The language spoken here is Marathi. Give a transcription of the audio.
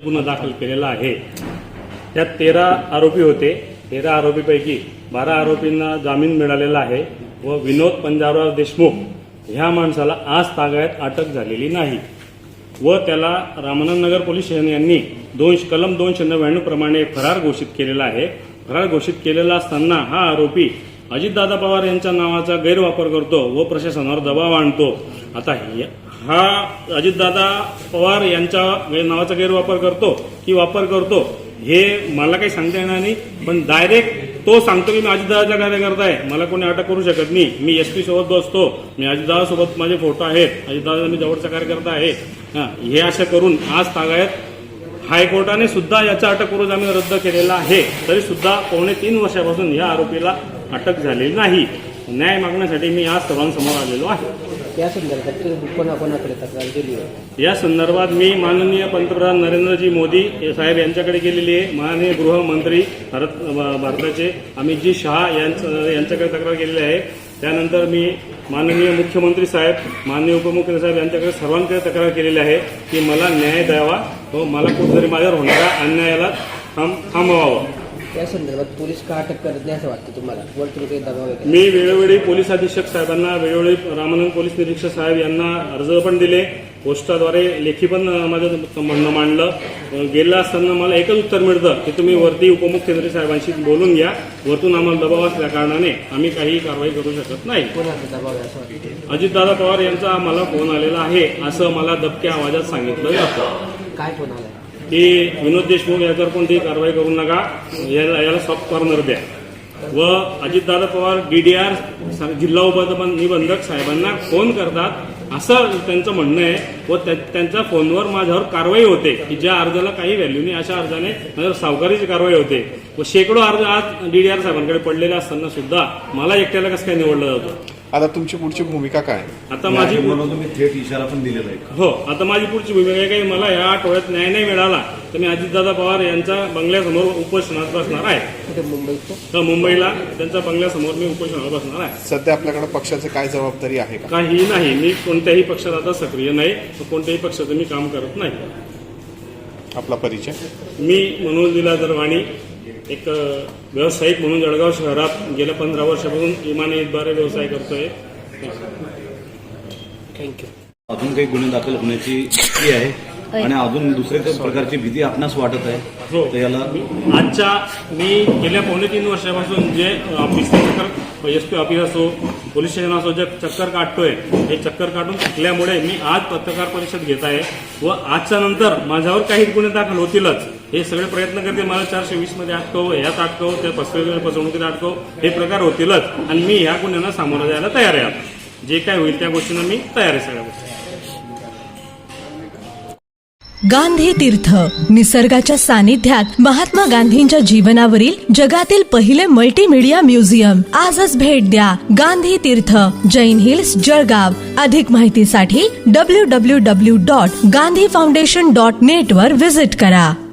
गुन्हा दाखल केलेला आहे. त्यात तेरा आरोपी होते. तेरा आरोपीपैकी बारा आरोपींना जामीन मिळालेला आहे व विनोद पंजाबराव देशमुख ह्या माणसाला आज तागायत अटक झालेली नाही व त्याला रामानंदनगर पोलीस स्टेशन यांनी दोन कलम दोनशे नव्याण्णव प्रमाणे फरार घोषित केलेला आहे. फरार घोषित केलेला असताना हा आरोपी अजितदादा पवार यांच्या नावाचा गैरवापर करतो व प्रशासनावर दबाव आणतो. आता हा अजितदादा पवार यांच्या म्हणजे नावाचा गैरवापर करतो की वापर करतो हे मला काही सांगता येणार नाही पण डायरेक्ट तो सांगतो की मी अजितदादाचा कार्यकर्ता आहे मला कोणी अटक करू शकत नाही. मी एस पी सोबत बसतो. मी अजितदादासोबत माझे फोटो आहेत. अजितदादा मी जवळचा कार्यकर्ता आहे. हे असं करून आज तागायत हायकोर्टाने सुद्धा याचा अटक करू जामीन रद्द केलेला आहे. तरी सुद्धा पावणे तीन वर्षापासून या आरोपीला अटक झालेली नाही. न्याय मागण्यासाठी मी आज सर्वांसमोर आलेलो आहे. त्या संदर्भात तुम्ही कोणाकोणाकडे तक्रार केली आहे? या संदर्भात मी माननीय पंतप्रधान नरेंद्रजी मोदी साहेब यांच्याकडे गेलेली आहे. माननीय गृहमंत्री भारत भारताचे अमितजी शहा यांचं यांच्याकडे तक्रार केलेली आहे. त्यानंतर मी माननीय मुख्यमंत्री साहेब माननीय उपमुख्यमंत्री साहेब यांच्याकडे सर्वांकडे तक्रार केलेली आहे की मला न्याय द्यावा. व मला कुठेतरी माझ्यावर होणाऱ्या अन्यायाला थांब थांबवावं. त्या संदर्भात पोलीस का अटक करत नाही असं वाटतं तुम्हाला? वरतून काही दबाव आहे का? मी वेळोवेळी पोलीस अधीक्षक साहेबांना वेळोवेळी रामानंद पोलीस निरीक्षक साहेब यांना अर्ज पण दिले. पोस्टाद्वारे लेखी पण माझं म्हणणं मांडलं. गेलं असताना मला एकच उत्तर मिळतं की तुम्ही वरती उपमुख्यमंत्री साहेबांशी बोलून घ्या. वरतून आम्हाला दबाव असल्या कारणाने आम्ही काही कारवाई करू शकत नाही. कोणाचा दबाव आहे असं वाटतं अजितदादा पवार यांचा मला फोन आलेला आहे असं मला दबक्या आवाजात सांगितलं जातं. काय फोन आलाय की विनोद देशमुख याच्यावर कोणतीही कारवाई करू नका. याला याला सॉफ्ट कॉर्नर द्या. व Ajitdada Pawar D D R जिल्हा उपनिबंधक साहेबांना फोन करतात. असं त्यांचं म्हणणं आहे. व त्यांच्या फोनवर माझ्यावर कारवाई होते. की ज्या अर्जाला काही व्हॅल्यू नाही अशा अर्जाने माझ्यावर सावकारीची कारवाई होते. व शेकडो अर्ज आज डी डी आर साहेबांकडे पडलेले असताना सुद्धा मला एकट्याला कसं काय निवडलं जातं? आता तुमची पुढची भूमिका काय? आता माझी म्हणून तुम्ही थेट इशारा पण दिलेला आहे हो आता माझी पुढची भूमिका आहे की मला या आठवड्यात न्याय नाही मिळाला तर मी अजितदादा पवार यांच्या बंगल्यासमोर उपोषणात बसणार आहे. मुंबईत? तर मुंबईला. त्यांच्या बंगल्यासमोर मी उपोषणाला बसणार आहे. सध्या आपल्याकडे पक्षाची काय जबाबदारी आहे का? काही नाही. मी कोणत्याही पक्षात आता सक्रिय नाही कोणत्याही पक्षाचं मी काम करत नाही. आपला परिचय? मी मनोज दिला दरवाणी एक व्यावसायिक म्हणून जळगाव शहरात गेल्या पंधरा वर्षापासून इमानीद्वारे व्यवसाय करतोय. थँक्यू अजून काही गुन्हे दाखल होण्याची भीती आहे आणि अजून दुसऱ्या काही प्रकारची भीती आपणास वाटत हो. आहे तर याला आजच्या मी गेल्या पावणे तीन वर्षापासून जे ऑफिस चक्कर एस पी ऑफिस असो पोलीस स्टेशन असो जे चक्कर काढतोय हे चक्कर काढून थकल्यामुळे मी आज पत्रकार परिषद घेत आहे व आजच्या नंतर माझ्यावर काही गुन्हे दाखल होतीलच. हे सगळे प्रयत्न करते. मला चारशे वीसमध्ये अटकव यात अटकव त्या पस्तीस फसवणुकीत अटकव. हे प्रकार होतीलच. आणि मी ह्या गुन्ह्यांना सामोरं जायला तयार आहे. आता. जे काय होईल त्या गोष्टींना मी तयार आहे सगळ्या गोष्टी. गांधी तीर्थ. निसर्गाच्या सानिध्यात महात्मा गांधींच्या जीवनावरील जगातील पहिले मल्टीमीडिया म्युझियम आजच भेट द्या गांधी तीर्थ. जैन हिल्स जळगाव. अधिक माहितीसाठी W W W dot Gandhi foundation dot net वर विजिट करा.